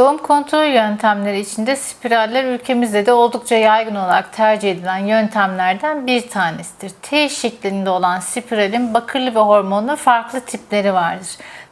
Doğum kontrol yöntemleri içinde spiraller ülkemizde de oldukça yaygın olarak tercih edilen yöntemlerden bir tanesidir. T şeklinde olan spiralin bakırlı ve hormonlu farklı tipleri vardır.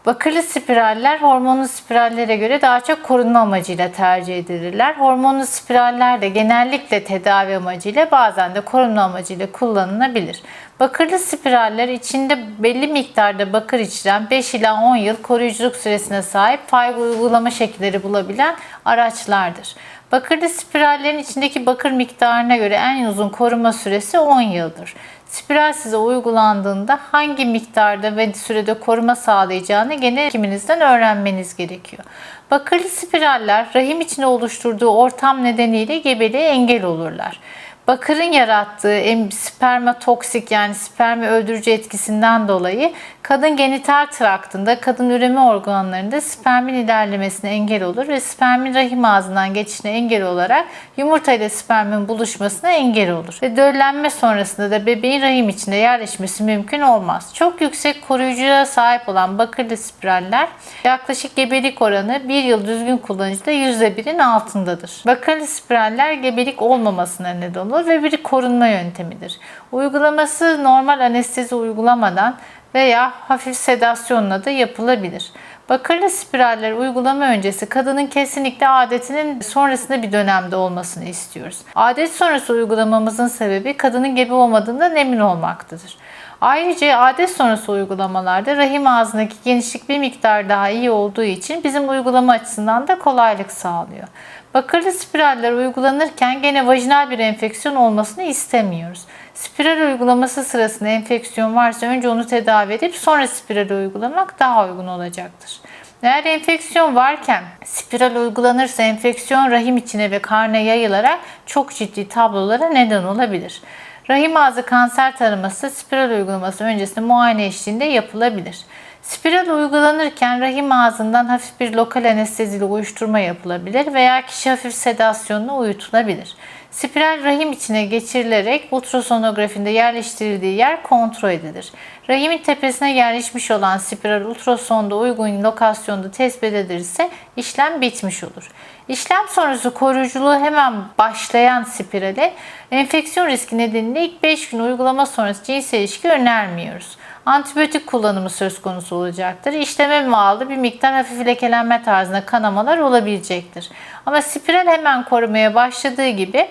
Bakırlı spiraller hormonlu spirallere göre daha çok korunma amacıyla tercih edilirler. Hormonlu spiraller de genellikle tedavi amacıyla bazen de korunma amacıyla kullanılabilir. Bakırlı spiraller içinde belli miktarda bakır içeren 5 ila 10 yıl koruyuculuk süresine sahip fayda uygulama şekilleri bulabilen araçlardır. Bakırlı spirallerin içindeki bakır miktarına göre en uzun koruma süresi 10 yıldır. Spiral size uygulandığında hangi miktarda ve sürede koruma sağlayacağını gene hekiminizden öğrenmeniz gerekiyor. Bakırlı spiraller rahim içinde oluşturduğu ortam nedeniyle gebeliğe engel olurlar. Bakırın yarattığı em- spermatoksik yani spermi öldürücü etkisinden dolayı kadın genital traktında, kadın üreme organlarında spermin ilerlemesine engel olur ve spermin rahim ağzından geçişine engel olarak yumurta ile spermin buluşmasına engel olur. Ve döllenme sonrasında da bebeğin rahim içinde yerleşmesi mümkün olmaz. Çok yüksek koruyucuya sahip olan bakırlı spiraller yaklaşık gebelik oranı bir yıl düzgün kullanıcıda %1'in altındadır. Bakırlı spiraller gebelik olmamasına neden olur ve bir korunma yöntemidir. Uygulaması normal anestezi uygulamadan veya hafif sedasyonla da yapılabilir. Bakırlı spiraller uygulama öncesi kadının kesinlikle adetinin sonrasında bir dönemde olmasını istiyoruz. Adet sonrası uygulamamızın sebebi kadının gebe olmadığından emin olmaktadır. Ayrıca adet sonrası uygulamalarda rahim ağzındaki genişlik bir miktar daha iyi olduğu için bizim uygulama açısından da kolaylık sağlıyor. Bakırlı spiraller uygulanırken gene vajinal bir enfeksiyon olmasını istemiyoruz. Spiral uygulaması sırasında enfeksiyon varsa önce onu tedavi edip sonra spiral uygulamak daha uygun olacaktır. Eğer enfeksiyon varken spiral uygulanırsa enfeksiyon rahim içine ve karna yayılarak çok ciddi tablolara neden olabilir. Rahim ağzı kanser taraması spiral uygulaması öncesinde muayene eşliğinde yapılabilir. Spiral uygulanırken rahim ağzından hafif bir lokal anesteziyle uyuşturma yapılabilir veya kişi hafif sedasyonla uyutulabilir. Spiral rahim içine geçirilerek ultrasonografinde yerleştirildiği yer kontrol edilir. Rahimin tepesine yerleşmiş olan spiral ultrasonda uygun lokasyonda tespit edilirse işlem bitmiş olur. İşlem sonrası koruyuculuğu hemen başlayan spirale enfeksiyon riski nedeniyle ilk 5 gün uygulama sonrası cinsel ilişki önermiyoruz. Antibiyotik kullanımı söz konusu olacaktır. İşleme bağlı bir miktar hafif lekelenme tarzında kanamalar olabilecektir. Ama spiral hemen korumaya başladığı gibi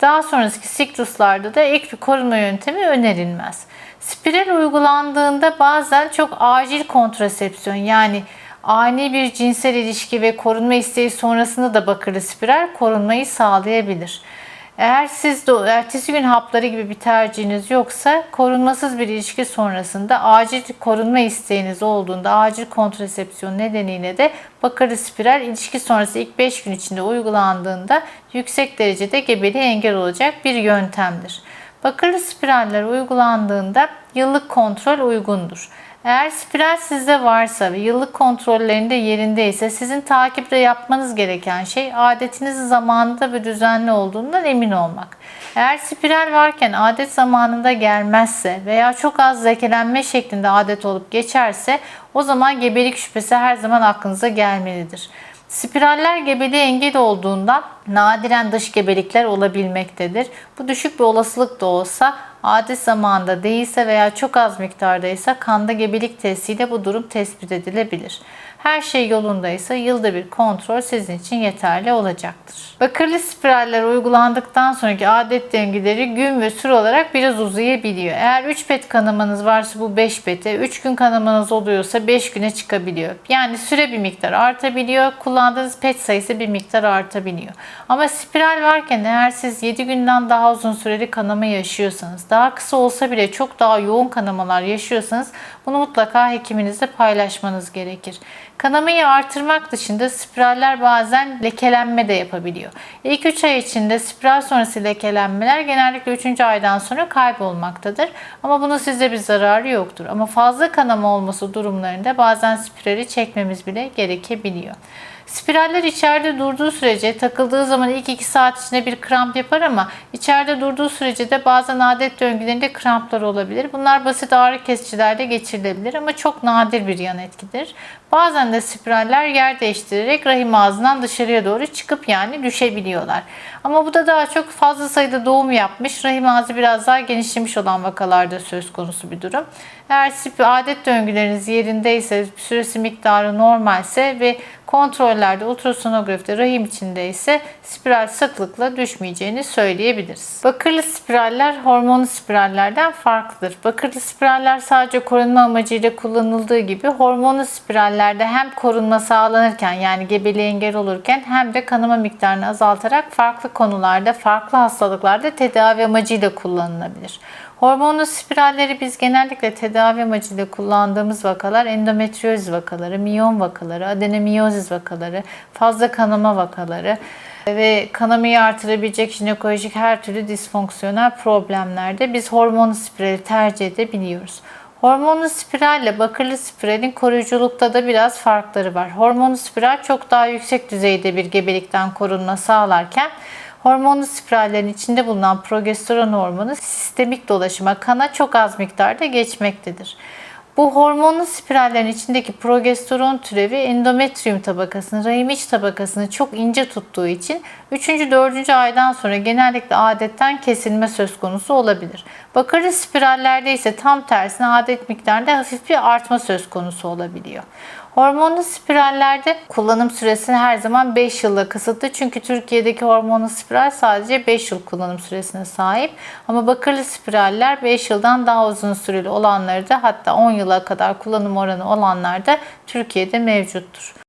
daha sonraki sikluslarda da ek bir koruma yöntemi önerilmez. Spiral uygulandığında bazen çok acil kontrasepsiyon yani ani bir cinsel ilişki ve korunma isteği sonrasında da bakırlı spiral korunmayı sağlayabilir. Eğer siz de ertesi gün hapları gibi bir tercihiniz yoksa korunmasız bir ilişki sonrasında acil korunma isteğiniz olduğunda acil kontrasepsiyon nedeniyle de bakırlı spiral ilişki sonrası ilk 5 gün içinde uygulandığında yüksek derecede gebeliğe engel olacak bir yöntemdir. Bakırlı spiraller uygulandığında yıllık kontrol uygundur. Eğer spiral sizde varsa ve yıllık kontrollerinde yerindeyse sizin takipte yapmanız gereken şey adetiniz zamanında ve düzenli olduğundan emin olmak. Eğer spiral varken adet zamanında gelmezse veya çok az lekelenme şeklinde adet olup geçerse o zaman gebelik şüphesi her zaman aklınıza gelmelidir. Spiraller gebeliğe engel olduğundan nadiren dış gebelikler olabilmektedir. Bu düşük bir olasılık da olsa adet zamanında değilse veya çok az miktardaysa kanda gebelik testiyle bu durum tespit edilebilir. Her şey yolundaysa yılda bir kontrol sizin için yeterli olacaktır. Bakırlı spiraller uygulandıktan sonraki adet döngüleri gün ve süre olarak biraz uzayabiliyor. Eğer 3 pet kanamanız varsa bu 5 pete, 3 gün kanamanız oluyorsa 5 güne çıkabiliyor. Yani süre bir miktar artabiliyor, kullandığınız pet sayısı bir miktar artabiliyor. Ama spiral varken eğer siz 7 günden daha uzun süreli kanama yaşıyorsanız, daha kısa olsa bile çok daha yoğun kanamalar yaşıyorsanız bunu mutlaka hekiminizle paylaşmanız gerekir. Kanamayı artırmak dışında spiraller bazen lekelenme de yapabiliyor. İlk 3 ay içinde spiral sonrası lekelenmeler genellikle 3. aydan sonra kaybolmaktadır. Ama bunun size bir zararı yoktur. Ama fazla kanama olması durumlarında bazen spirali çekmemiz bile gerekebiliyor. Spiraller içeride durduğu sürece takıldığı zaman ilk 2 saat içinde bir kramp yapar ama içeride durduğu sürece de bazen adet döngülerinde kramplar olabilir. Bunlar basit ağrı kesicilerle geçirilebilir ama çok nadir bir yan etkidir. Bazen de spiraller yer değiştirerek rahim ağzından dışarıya doğru çıkıp yani düşebiliyorlar. Ama bu da daha çok fazla sayıda doğum yapmış, rahim ağzı biraz daha genişlemiş olan vakalarda söz konusu bir durum. Eğer adet döngüleriniz yerindeyse, süresi miktarı normalse ve kontrollerde ultrasonografide rahim içindeyse spiral sıklıkla düşmeyeceğini söyleyebiliriz. Bakırlı spiraller hormonlu spirallerden farklıdır. Bakırlı spiraller sadece korunma amacıyla kullanıldığı gibi hormonlu spirallerde hem korunma sağlanırken yani gebeliğe engel olurken hem de kanama miktarını azaltarak farklı konularda, farklı hastalıklarda tedavi amacıyla kullanılabilir. Hormonlu spiralleri biz genellikle tedavi amacıyla kullandığımız vakalar endometrioz vakaları, miyon vakaları, adenomiyozis vakaları, fazla kanama vakaları ve kanamayı artırabilecek jinekolojik her türlü disfonksiyonel problemlerde biz hormonlu spirali tercih edebiliyoruz. Hormonlu spiralle bakırlı spiralin koruyuculukta da biraz farkları var. Hormonlu spiral çok daha yüksek düzeyde bir gebelikten korunma sağlarken Hormonlu spirallerin içinde bulunan progesteron hormonu sistemik dolaşıma kana çok az miktarda geçmektedir. Bu hormonlu spirallerin içindeki progesteron türevi endometrium tabakasını, rahim iç tabakasını çok ince tuttuğu için 3. 4. aydan sonra genellikle adetten kesilme söz konusu olabilir. Bakırlı spirallerde ise tam tersine adet miktarında hafif bir artma söz konusu olabiliyor. Hormonlu spirallerde kullanım süresi her zaman 5 yılla kısıtlı. Çünkü Türkiye'deki hormonlu spiral sadece 5 yıl kullanım süresine sahip. Ama bakırlı spiraller 5 yıldan daha uzun süreli olanları da hatta 10 yıla kadar kullanım oranı olanlar da Türkiye'de mevcuttur.